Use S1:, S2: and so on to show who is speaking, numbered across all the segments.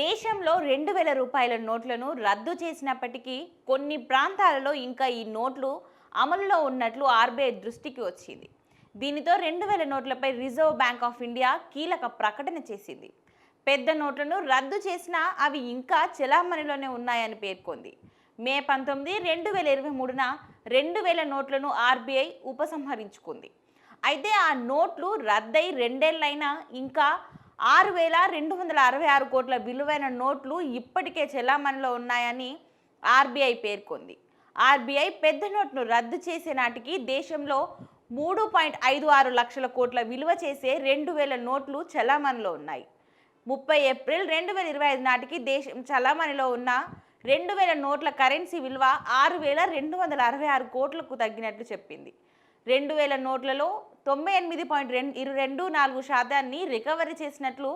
S1: దేశంలో రెండు వేల రూపాయల నోట్లను రద్దు చేసినప్పటికీ కొన్ని ప్రాంతాలలో ఇంకా ఈ నోట్లు అమలులో ఉన్నట్లు ఆర్బీఐ దృష్టికి వచ్చింది. దీనితో రెండు వేల నోట్లపై రిజర్వ్ బ్యాంక్ ఆఫ్ ఇండియా కీలక ప్రకటన చేసింది. పెద్ద నోట్లను రద్దు చేసినా అవి ఇంకా చెలామణిలోనే ఉన్నాయని పేర్కొంది. మే పంతొమ్మిది రెండు వేల ఇరవై మూడున రెండు వేల నోట్లను ఆర్బీఐ ఉపసంహరించుకుంది. అయితే ఆ నోట్లు రద్దయి రెండేళ్ళైనా ఇంకా ఆరు వేల రెండు వందల అరవై ఆరు కోట్ల విలువైన నోట్లు ఇప్పటికే చెలామణిలో ఉన్నాయని ఆర్బీఐ పేర్కొంది. ఆర్బీఐ పెద్ద నోట్ను రద్దు చేసే నాటికి దేశంలో మూడు పాయింట్ ఐదు ఆరు లక్షల కోట్ల విలువ చేసే రెండు వేల నోట్లు చెలామణిలో ఉన్నాయి. ముప్పై ఏప్రిల్ రెండు వేల ఇరవై ఐదు నాటికి దేశం చలామణిలో ఉన్న రెండు వేల నోట్ల కరెన్సీ విలువ ఆరు వేల రెండు వందల అరవై ఆరు కోట్లకు తగ్గినట్లు చెప్పింది. రెండు వేల నోట్లలో తొంభై ఎనిమిది పాయింట్ రెండు ఇరు రెండు నాలుగు శాతాన్ని రికవరీ చేసినట్లు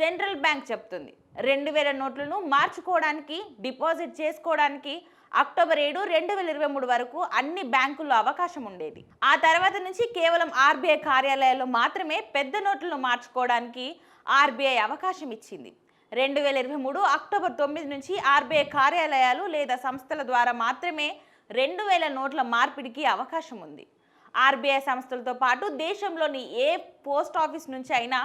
S1: సెంట్రల్ బ్యాంక్ చెప్తుంది. రెండు వేల నోట్లను మార్చుకోవడానికి డిపాజిట్ చేసుకోవడానికి అక్టోబర్ ఏడు రెండు వేల ఇరవై మూడు వరకు అన్ని బ్యాంకుల్లో అవకాశం ఉండేది. ఆ తర్వాత నుంచి కేవలం ఆర్బీఐ కార్యాలయాల్లో మాత్రమే పెద్ద నోట్లను మార్చుకోవడానికి ఆర్బీఐ అవకాశం ఇచ్చింది. రెండు వేల ఇరవై మూడు అక్టోబర్ తొమ్మిది నుంచి ఆర్బీఐ కార్యాలయాలు లేదా సంస్థల ద్వారా మాత్రమే రెండు వేల నోట్ల మార్పిడికి అవకాశం ఉంది. ఆర్బీఐ సంస్థలతో పాటు దేశంలోని ఏ పోస్ట్ ఆఫీస్ నుంచి అయినా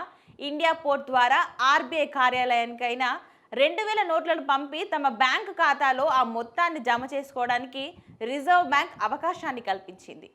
S1: ఇండియా పోర్ట్ ద్వారా ఆర్బీఐ కార్యాలయానికైనా రెండు వేల నోట్లను పంపి తమ బ్యాంకు ఖాతాలో ఆ మొత్తాన్ని జమ చేసుకోవడానికి రిజర్వ్ బ్యాంక్ అవకాశాన్ని కల్పించింది.